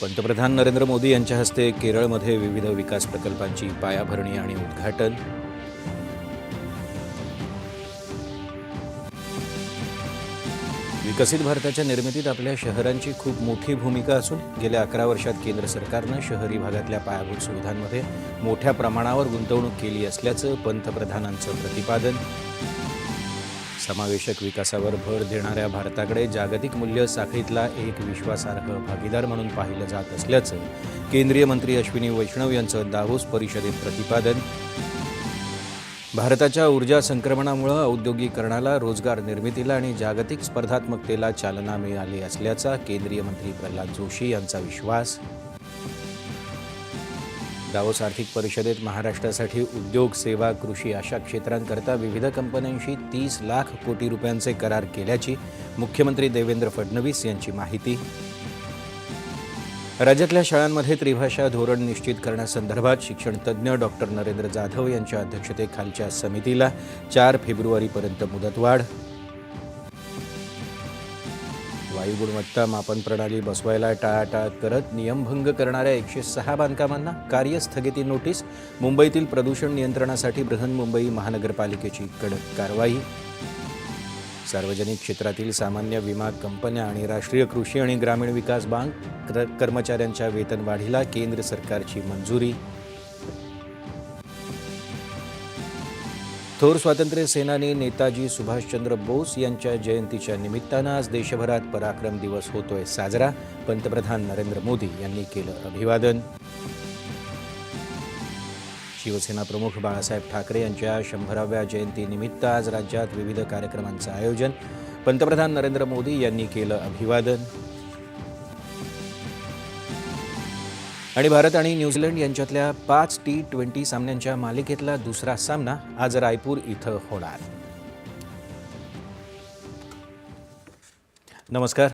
पंतप्रधान नरेंद्र मोदी यांच्या हस्ते केरळमध्ये विविध विकास प्रकल्पांची पायाभरणी आणि उद्घाटन. विकसित भारताच्या निर्मितीत आपल्या शहरांची खूप मोठी भूमिका असून गेल्या अकरा वर्षात केंद्र सरकारनं शहरी भागातल्या पायाभूत सुविधांमध्ये मोठ्या प्रमाणावर गुंतवणूक केली असल्याचं पंतप्रधानांचं प्रतिपादन. समावेशक विकासावर भर देणाऱ्या भारताकडे जागतिक मूल्य साखळीतला एक विश्वासार्ह भागीदार म्हणून पाहिलं जात असल्याचं केंद्रीय मंत्री अश्विनी वैष्णव यांचं दावोस परिषदेत प्रतिपादन. भारताच्या ऊर्जा संक्रमणामुळं औद्योगिकरणाला रोजगार निर्मितीला आणि जागतिक स्पर्धात्मकतेला चालना मिळाली असल्याचा केंद्रीय मंत्री प्रल्हाद जोशी यांचा विश्वास. दावोस आर्थिक परिषदेत महाराष्ट्रासाठी उद्योग सेवा कृषी अशा क्षेत्रांकरता विविध कंपन्यांशी तीस लाख कोटी रुपयांचे करार केल्याची मुख्यमंत्री देवेंद्र फडणवीस यांची माहिती. राज्यातल्या शाळांमध्ये त्रिभाषा धोरण निश्चित करण्यासंदर्भात शिक्षण तज्ज्ञ डॉक्टर नरेंद्र जाधव यांच्या अध्यक्षतेखालच्या समितीला चार फेब्रुवारीपर्यंत मुदतवाढ वायू गुणवत्ता मापन प्रणाली बसवायला टाळाटाळ करत नियमभंग करणाऱ्या एकशे सहा बांधकामांना कार्यस्थगिती नोटीस मुंबईतील प्रदूषण नियंत्रणासाठी बृहन्मुंबई महानगरपालिकेची कडक कारवाई. सार्वजनिक क्षेत्रातील सामान्य विमा कंपन्या आणि राष्ट्रीय कृषी आणि ग्रामीण विकास बँक कर्मचाऱ्यांच्या वेतनवाढीला केंद्र सरकारची मंजुरी. थोर स्वातंत्र्य सेनानी नेताजी सुभाषचंद्र बोस यांच्या जयंतीच्या निमित्तानं आज देशभरात पराक्रम दिवस होतोय साजरा. पंतप्रधान नरेंद्र मोदी यांनी केलं अभिवादन. शिवसेना प्रमुख बाळासाहेब ठाकरे यांच्या शंभराव्या जयंतीनिमित्त आज राज्यात विविध कार्यक्रमांचं आयोजन. पंतप्रधान नरेंद्र मोदी यांनी केलं अभिवादन. आणि भारत आणि न्यूझीलंड यांच्यातल्या पाच टी ट्वेंटी सामन्यांच्या मालिकेतला दुसरा सामना आज रायपूर इथं होणार. नमस्कार.